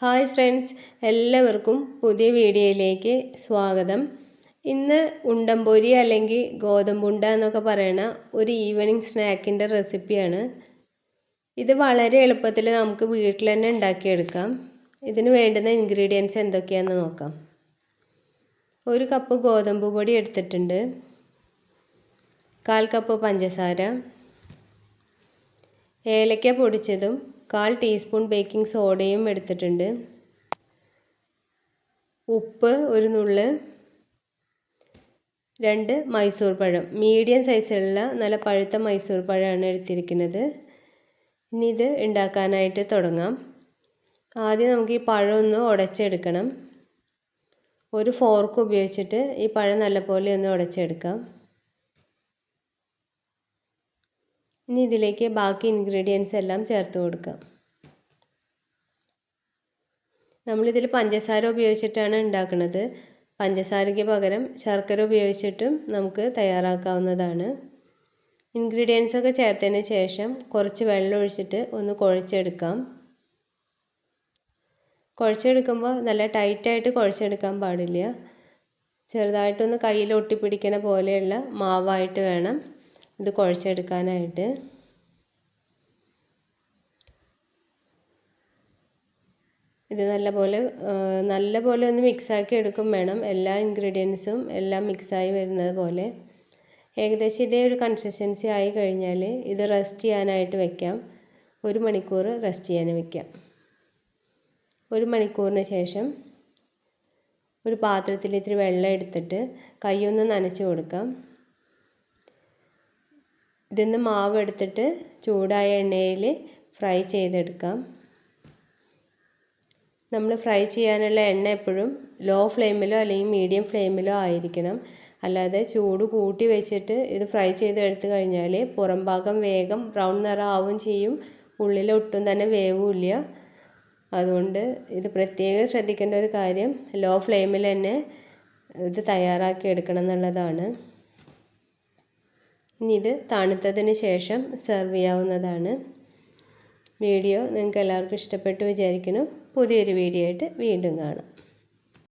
Hi friends എല്ലാവർക്കും പുതിയ വീഡിയോയിലേക്ക് സ്വാഗതം. ഇന്ന് ഉണ്ടംപൊരി അല്ലെങ്കിൽ ഗോതമ്പുണ്ട എന്നൊക്കെ പറയുന്ന ഒരു ഈവനിങ് സ്നാക്കിന്റെ റെസിപ്പിയാണ് ഇത് വളരെ എളുപ്പത്തിൽ നമുക്ക് വീട്ടിൽ തന്നെ ഉണ്ടാക്കിയെടുക്കാം. ഇതിന് വേണ്ടുന്ന ഇൻഗ്രീഡിയൻസ് എന്തൊക്കെയാണെന്ന് നോക്കാം. ഒരു കപ്പ് ഗോതമ്പ് പൊടി എടുത്തിട്ടുണ്ട്. കാൽ കപ്പ് പഞ്ചസാര. ഏലക്ക പൊടിച്ചതും കാൽ ടീസ്പൂൺ ബേക്കിംഗ് സോഡയും എടുത്തിട്ടുണ്ട്. ഉപ്പ് ഒരു നുള്ള്. രണ്ട് മൈസൂർ പഴം. മീഡിയം സൈസിലുള്ള നല്ല പഴുത്ത മൈസൂർ പഴമാണ് എടുത്തിരിക്കുന്നത്. ഇനി ഇത് ഉണ്ടാക്കാനായിട്ട് തുടങ്ങാം. ആദ്യം നമുക്ക് ഈ പഴം ഒന്ന് ഉടച്ചെടുക്കണം. ഒരു ഫോർക്ക് ഉപയോഗിച്ചിട്ട് ഈ പഴം നല്ലപോലെ ഒന്ന് ഉടച്ചെടുക്കാം. ഇനി ഇതിലേക്ക് ബാക്കി ഇൻഗ്രീഡിയൻസ് എല്ലാം ചേർത്ത് കൊടുക്കാം. നമ്മളിതിൽ പഞ്ചസാര ഉപയോഗിച്ചിട്ടാണ് ഉണ്ടാക്കുന്നത്. പഞ്ചസാരയ്ക്ക് പകരം ശർക്കര ഉപയോഗിച്ചിട്ടും നമുക്ക് തയ്യാറാക്കാവുന്നതാണ്. ഇൻഗ്രീഡിയൻസ് ഒക്കെ ചേർത്തതിന് ശേഷം കുറച്ച് വെള്ളം ഒഴിച്ചിട്ട് ഒന്ന് കുഴച്ചെടുക്കാം. കുഴച്ചെടുക്കുമ്പോൾ നല്ല ടൈറ്റായിട്ട് കുഴച്ചെടുക്കാൻ പാടില്ല. ചെറുതായിട്ടൊന്ന് കയ്യിൽ ഒട്ടിപ്പിടിക്കണ പോലെയുള്ള മാവായിട്ട് വേണം. ഇത് കുഴച്ചെടുക്കാനായിട്ട്. ഇത് നല്ലപോലെ നല്ലപോലെ ഒന്ന് മിക്സാക്കി എടുക്കും വേണം. എല്ലാ ഇൻഗ്രീഡിയൻസും എല്ലാം മിക്സായി വരുന്നത് പോലെ. ഏകദേശം ഇതേ ഒരു കൺസിസ്റ്റൻസി ആയി കഴിഞ്ഞാൽ ഇത് റെസ്റ്റ് ചെയ്യാനായിട്ട് വെക്കാം. ഒരു മണിക്കൂർ റെസ്റ്റ് ചെയ്യാൻ വെക്കാം. ഒരു മണിക്കൂറിന് ശേഷം ഒരു പാത്രത്തിൽ ഇത്തിരി വെള്ളം എടുത്തിട്ട് കൈയൊന്ന് നനച്ച് കൊടുക്കാം. ഇതിന്ന് മാവ് എടുത്തിട്ട് ചൂടായ എണ്ണയിൽ ഫ്രൈ ചെയ്തെടുക്കാം. നമ്മൾ ഫ്രൈ ചെയ്യാനുള്ള എണ്ണ എപ്പോഴും ലോ ഫ്ലെയിമിലോ അല്ലെങ്കിൽ മീഡിയം ഫ്ലെയിമിലോ ആയിരിക്കണം. അല്ലാതെ ചൂട് കൂട്ടി വെച്ചിട്ട് ഇത് ഫ്രൈ ചെയ്ത് എടുത്തു കഴിഞ്ഞാൽ പുറം ഭാഗം വേഗം ബ്രൗൺ നിറം ആവുകയും ചെയ്യും. ഉള്ളിൽ ഒട്ടും തന്നെ വേവില്ല. അതുകൊണ്ട് ഇത് പ്രത്യേകം ശ്രദ്ധിക്കേണ്ട ഒരു കാര്യം ലോ ഫ്ലെയിമിൽ തന്നെ ഇത് തയ്യാറാക്കി എടുക്കണം എന്നുള്ളതാണ്. ഇനി ഇത് തണുത്തതിന് ശേഷം സെർവ് ചെയ്യാവുന്നതാണ്. വീഡിയോ നിങ്ങൾക്ക് എല്ലാവർക്കും ഇഷ്ടപ്പെട്ടു വിചാരിക്കുന്നു. പുതിയൊരു വീഡിയോ ആയിട്ട് വീണ്ടും കാണാം.